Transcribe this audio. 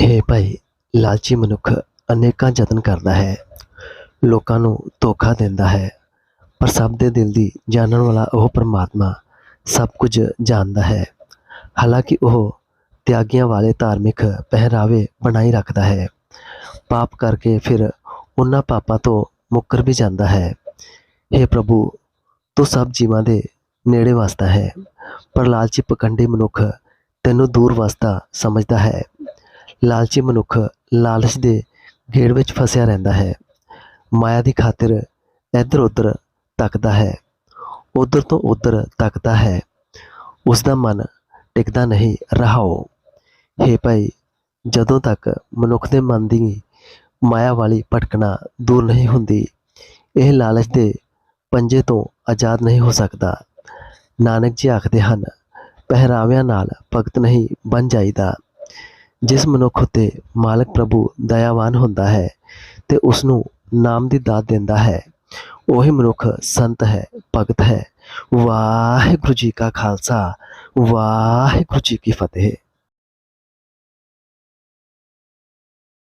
ਹੇ ਭਾਈ ਲਾਲਚੀ ਮਨੁੱਖ ਅਨੇਕਾਂ ਯਤਨ ਕਰਦਾ ਹੈ। ਲੋਕਾਂ ਨੂੰ ਧੋਖਾ ਦਿੰਦਾ ਹੈ। ਪਰ ਸਭ ਦੇ ਦਿਲ ਦੀ ਜਾਣਨ ਵਾਲਾ ਉਹ ਪਰਮਾਤਮਾ ਸਭ ਕੁਝ ਜਾਣਦਾ ਹੈ। ਹਾਲਾਂਕਿ ਉਹ ਤਿਆਗੀਆਂ ਵਾਲੇ ਧਾਰਮਿਕ ਪਹਿਰਾਵੇ ਬਣਾਈ ਰੱਖਦਾ ਹੈ। ਪਾਪ ਕਰਕੇ ਫਿਰ ਉਹਨਾਂ ਪਾਪਾਂ ਤੋਂ ਮੁੱਕਰ ਵੀ ਜਾਂਦਾ ਹੈ। हे ਪ੍ਰਭੂ, ਤੂੰ ਸਭ ਜੀਵਾਂ ਦੇ ਨੇੜੇ ਵਸਦਾ ਹੈ। ਪਰ ਲਾਲਚੀ ਪਖੰਡੀ ਮਨੁੱਖ ਤੈਨੂੰ ਦੂਰ ਵਸਦਾ ਸਮਝਦਾ ਹੈ। ਲਾਲਚੀ ਮਨੁੱਖ ਲਾਲਚ ਦੇ ਗੇੜ ਵਿੱਚ ਫਸਿਆ ਰਹਿੰਦਾ ਹੈ। ਮਾਇਆ ਦੀ ਖਾਤਰ ਇੱਧਰ ਉੱਧਰ ਤੱਕਦਾ ਹੈ, ਉੱਧਰ ਤੋਂ ਉੱਧਰ ਤੱਕਦਾ ਹੈ। ਉਸ ਦਾ ਮਨ ਟਿਕਦਾ ਨਹੀਂ, ਰਹਾਓ। ਹੇ ਭਾਈ, ਜਦੋਂ ਤੱਕ ਮਨੁੱਖ ਦੇ ਮਨ ਦੀ ਮਾਇਆ ਵਾਲੀ ਭਟਕਣਾ ਦੂਰ ਨਹੀਂ ਹੁੰਦੀ, ਇਹ ਲਾਲਚ ਦੇ ਪੰਜੇ ਤੋਂ ਆਜ਼ਾਦ ਨਹੀਂ ਹੋ ਸਕਦਾ। ਨਾਨਕ ਜੀ ਆਖਦੇ ਹਨ, ਪਹਿਰਾਵਿਆਂ ਨਾਲ ਭਗਤ ਨਹੀਂ ਬਣ ਜਾਈਦਾ। ਜਿਸ ਮਨੁੱਖ ਉਤੇ ਮਾਲਕ ਪ੍ਰਭੂ ਦਇਆਵਾਨ ਹੁੰਦਾ ਹੈ ਤੇ ਉਸ ਨੂੰ ਨਾਮ ਦੀ ਦਾਤ ਦਿੰਦਾ ਹੈ, ਉਹੀ ਮਨੁੱਖ ਸੰਤ ਹੈ, ਭਗਤ ਹੈ। ਵਾਹਿਗੁਰੂ ਜੀ ਕਾ ਖਾਲਸਾ, ਵਾਹਿਗੁਰੂ ਜੀ ਕੀ ਫਤਿਹ।